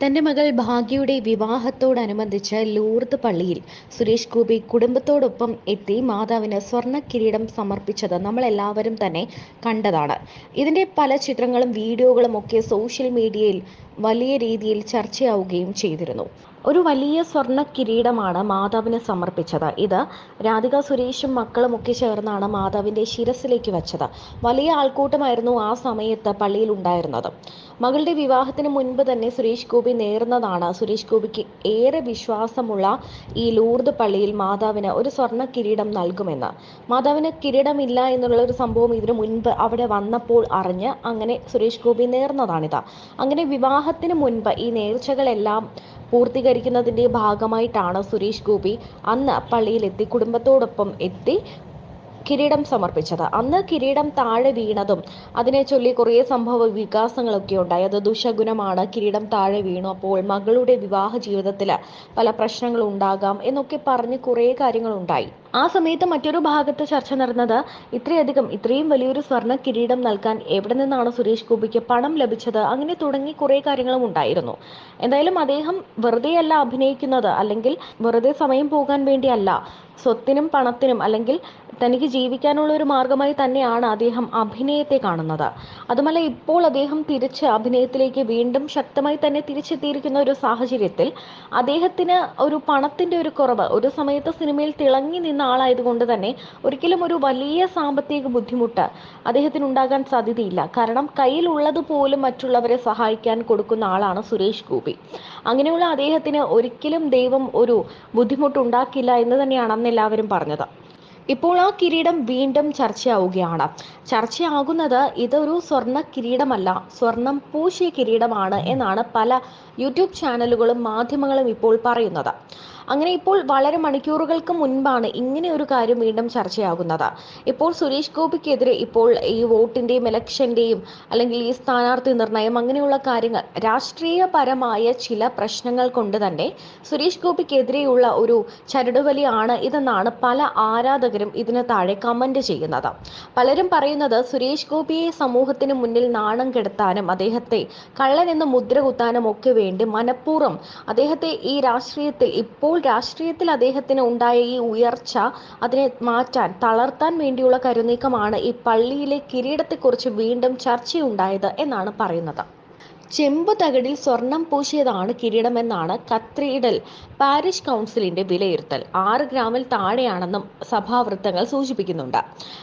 തന്റെ മകൾ ഭാഗ്യയുടെ വിവാഹത്തോടനുബന്ധിച്ച് ലൂർദ് പള്ളിയിൽ സുരേഷ് ഗോപി കുടുംബത്തോടൊപ്പം എത്തി മാതാവിന് സ്വർണ കിരീടം സമർപ്പിച്ചത് നമ്മൾ എല്ലാവരും തന്നെ കണ്ടതാണ്. ഇതിന്റെ പല ചിത്രങ്ങളും വീഡിയോകളും ഒക്കെ സോഷ്യൽ മീഡിയയിൽ വലിയ രീതിയിൽ ചർച്ചയാവുകയും ചെയ്തിരുന്നു. ഒരു വലിയ സ്വർണ കിരീടമാണ് മാതാവിന് സമർപ്പിച്ചത്. ഇത് രാധിക സുരേഷും മക്കളും ഒക്കെ ചേർന്നാണ് മാതാവിന്റെ ശിരസിലേക്ക് വെച്ചത്. വലിയ ആൾക്കൂട്ടമായിരുന്നു ആ സമയത്ത് പള്ളിയിൽ ഉണ്ടായിരുന്നത്. മകളുടെ വിവാഹത്തിന് മുൻപ് തന്നെ സുരേഷ് ഗോപി നേർന്നതാണ്. സുരേഷ് ഗോപിക്ക് ഏറെ വിശ്വാസമുള്ള ഈ ലൂർദ് പള്ളിയിൽ മാതാവിന് ഒരു സ്വർണ കിരീടം നൽകുമെന്ന്. മാതാവിന് കിരീടമില്ല എന്നുള്ള ഒരു സംഭവം ഇതിനു മുൻപ് അവിടെ വന്നപ്പോൾ അറിഞ്ഞ് അങ്ങനെ സുരേഷ് ഗോപി നേർന്നതാണിത്. അങ്ങനെ വിവാഹത്തിന് മുൻപ് ഈ നേർച്ചകളെല്ലാം പൂർത്തീകരിക്കുന്നതിന്റെ ഭാഗമായിട്ടാണ് സുരേഷ് ഗോപി അന്ന് പള്ളിയിലെത്തി കുടുംബത്തോടൊപ്പം എത്തി കിരീടം സമർപ്പിച്ചത്. അന്ന് കിരീടം താഴെ വീണതും അതിനെ ചൊല്ലി കുറേ സംഭവ വികാസങ്ങളൊക്കെ ഉണ്ടായി. അത് ദുശഗുണമാണ് കിരീടം താഴെ വീണു. അപ്പോൾ മകളുടെ വിവാഹ ജീവിതത്തിൽ പല പ്രശ്നങ്ങളും ഉണ്ടാകാം എന്നൊക്കെ പറഞ്ഞ് കുറേ കാര്യങ്ങൾ ഉണ്ടായി. ആ സമയത്ത് മറ്റൊരു ഭാഗത്ത് ചർച്ച നടന്നത് ഇത്രയധികം ഇത്രയും വലിയൊരു സ്വർണ കിരീടം നൽകാൻ എവിടെ നിന്നാണ് സുരേഷ് ഗോപിക്ക് പണം ലഭിച്ചത്? അങ്ങനെ തുടങ്ങി കുറേ കാര്യങ്ങളും ഉണ്ടായിരുന്നു. എന്തായാലും അദ്ദേഹം വെറുതെയല്ല അഭിനയിക്കുന്നത്. അല്ലെങ്കിൽ വെറുതെ സമയം പോകാൻ വേണ്ടിയല്ല സ്വത്തിനും പണത്തിനും അല്ലെങ്കിൽ തനിക്ക് ജീവിക്കാനുള്ള ഒരു മാർഗമായി തന്നെയാണ് അദ്ദേഹം അഭിനയത്തെ കാണുന്നത്. അതുമല്ല ഇപ്പോൾ അദ്ദേഹം തിരിച്ച് അഭിനയത്തിലേക്ക് വീണ്ടും ശക്തമായി തന്നെ തിരിച്ചെത്തിയിരിക്കുന്ന ഒരു സാഹചര്യത്തിൽ അദ്ദേഹത്തിന് ഒരു പണത്തിന്റെ ഒരു കുറവ് ഒരു സമയത്ത് സിനിമയിൽ തിളങ്ങി നിന്ന ആളായതുകൊണ്ട് തന്നെ ഒരിക്കലും ഒരു വലിയ സാമ്പത്തിക ബുദ്ധിമുട്ട് അദ്ദേഹത്തിന് ഉണ്ടാകാൻ സാധ്യതയില്ല. കാരണം കയ്യിലുള്ളത് പോലും മറ്റുള്ളവരെ സഹായിക്കാൻ കൊടുക്കുന്ന ആളാണ് സുരേഷ് ഗോപി. അങ്ങനെയുള്ള അദ്ദേഹത്തിന് ഒരിക്കലും ദൈവം ഒരു ബുദ്ധിമുട്ടുണ്ടാക്കില്ല എന്ന് തന്നെയാണ് അന്ന് എല്ലാവരും പറഞ്ഞത്. ഇപ്പോൾ ആ കിരീടം വീണ്ടും ചർച്ചയാവുകയാണ്. ചർച്ചയാകുന്നത് ഇതൊരു സ്വർണ കിരീടമല്ല സ്വർണം പൂശിയ കിരീടമാണ് എന്നാണ് പല യൂട്യൂബ് ചാനലുകളും മാധ്യമങ്ങളും ഇപ്പോൾ പറയുന്നത്. അങ്ങനെ ഇപ്പോൾ വളരെ മണിക്കൂറുകൾക്ക് മുൻപാണ് ഇങ്ങനെ ഒരു കാര്യം വീണ്ടും ചർച്ചയാകുന്നത്. ഇപ്പോൾ സുരേഷ് ഗോപിക്കെതിരെ ഇപ്പോൾ ഈ വോട്ടിന്റെയും ഇലക്ഷന്റെയും അല്ലെങ്കിൽ ഈ സ്ഥാനാർത്ഥി നിർണയം അങ്ങനെയുള്ള കാര്യങ്ങൾ രാഷ്ട്രീയപരമായ ചില പ്രശ്നങ്ങൾ കൊണ്ട് തന്നെ സുരേഷ് ഗോപിക്കെതിരെയുള്ള ഒരു ചരടുവലിയാണ് ഇതെന്നാണ് പല ആരാധകരും ഇതിന് താഴെ കമന്റ് ചെയ്യുന്നത്. പലരും പറയുന്നത് സുരേഷ് ഗോപിയെ സമൂഹത്തിന് മുന്നിൽ നാണം കെടുത്താനും അദ്ദേഹത്തെ കള്ളൻ എന്ന് മുദ്ര കുത്താനും ഒക്കെ വേണ്ടി മനഃപൂർവം അദ്ദേഹത്തെ ഈ രാഷ്ട്രീയത്തിൽ ഇപ്പോൾ രാഷ്ട്രീയത്തിൽ അദ്ദേഹത്തിന് ഉണ്ടായ ഈ ഉയർച്ച അതിനെ മാറ്റാൻ തളർത്താൻ വേണ്ടിയുള്ള കരുനീക്കമാണ് ഈ പള്ളിയിലെ കിരീടത്തെക്കുറിച്ച് വീണ്ടും ചർച്ചയുണ്ടായത് എന്നാണ് പറയുന്നത്. ചെമ്പ് തകടിൽ സ്വർണം പൂശിയതാണ് കിരീടമെന്നാണ് കത്രീഡൽ പാരിഷ് കൗൺസിലിന്റെ വിലയിരുത്തൽ. ആറ് ഗ്രാമിൽ താഴെയാണെന്നും സഭാവൃത്തങ്ങൾ സൂചിപ്പിക്കുന്നുണ്ട്.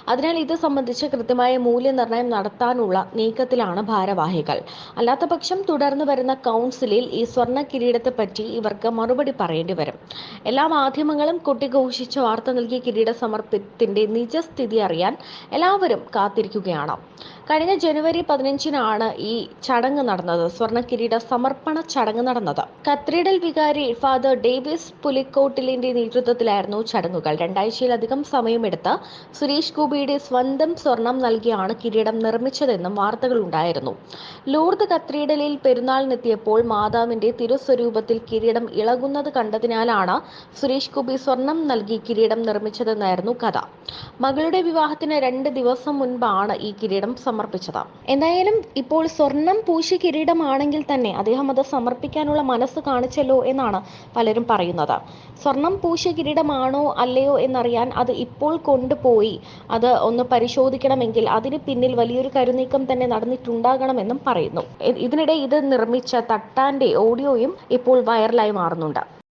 അതിനാൽ ഇത് സംബന്ധിച്ച് കൃത്യമായ മൂല്യനിർണയം നടത്താനുള്ള നീക്കത്തിലാണ് ഭാരവാഹികൾ. അല്ലാത്തപക്ഷം തുടർന്നു വരുന്ന കൗൺസിലിൽ ഈ സ്വർണ കിരീടത്തെപ്പറ്റി ഇവർക്ക് മറുപടി പറയേണ്ടി വരും. എല്ലാ മാധ്യമങ്ങളും കൊട്ടിഘോഷിച്ച് വാർത്ത നൽകിയ കിരീട സമർപ്പത്തിന്റെ നിജസ്ഥിതി അറിയാൻ എല്ലാവരും കാത്തിരിക്കുകയാണ്. കഴിഞ്ഞ ജനുവരി പതിനഞ്ചിനാണ് ഈ ചടങ്ങ് നടന്നത്. സ്വർണ കിരീട സമർപ്പണ ചടങ്ങ് നടന്നത്. കത്രീഡൽ വികാരി ഫാദർ ഡേവിസ് പുലിക്കോട്ടിലിന്റെ നേതൃത്വത്തിലായിരുന്നു ചടങ്ങുകൾ. രണ്ടാഴ്ചയിലധികം സമയമെടുത്ത് സുരേഷ് ഗോപിയുടെ സ്വന്തം സ്വർണം നൽകിയാണ് കിരീടം നിർമ്മിച്ചതെന്നും വാർത്തകൾ ഉണ്ടായിരുന്നു ലൂർദ് കത്രീഡലിൽ പെരുന്നാളിനെത്തിയപ്പോൾ മാതാവിന്റെ തിരുസ്വരൂപത്തിൽ കിരീടം ഇളകുന്നത് കണ്ടതിനാലാണ് സുരേഷ് ഗോപി സ്വർണം നൽകി കിരീടം നിർമ്മിച്ചതെന്നായിരുന്നു കഥ. മകളുടെ വിവാഹത്തിന് രണ്ട് ദിവസം മുൻപാണ് ഈ കിരീടം സമർപ്പിച്ചത്. എന്തായാലും ഇപ്പോൾ സ്വർണം പൂശി കിരീടമാണെങ്കിൽ തന്നെ അദ്ദേഹം അത് സമർപ്പിക്കാനുള്ള മനസ്സ് കാണിച്ചല്ലോ എന്നാണ് പലരും പറയുന്നത്. സ്വർണം പൂശി കിരീടമാണോ അല്ലയോ എന്നറിയാൻ അത് ഇപ്പോൾ കൊണ്ടുപോയി. അത് ഒന്ന് പരിശോധിക്കണമെങ്കിൽ അതിന് പിന്നിൽ വലിയൊരു കരുനീക്കം തന്നെ നടന്നിട്ടുണ്ടാകണമെന്നും പറയുന്നു. ഇതിനിടെ ഇത് നിർമ്മിച്ച തട്ടാന്റെ ഓഡിയോയും ഇപ്പോൾ വൈറലായി മാറുന്നുണ്ട്.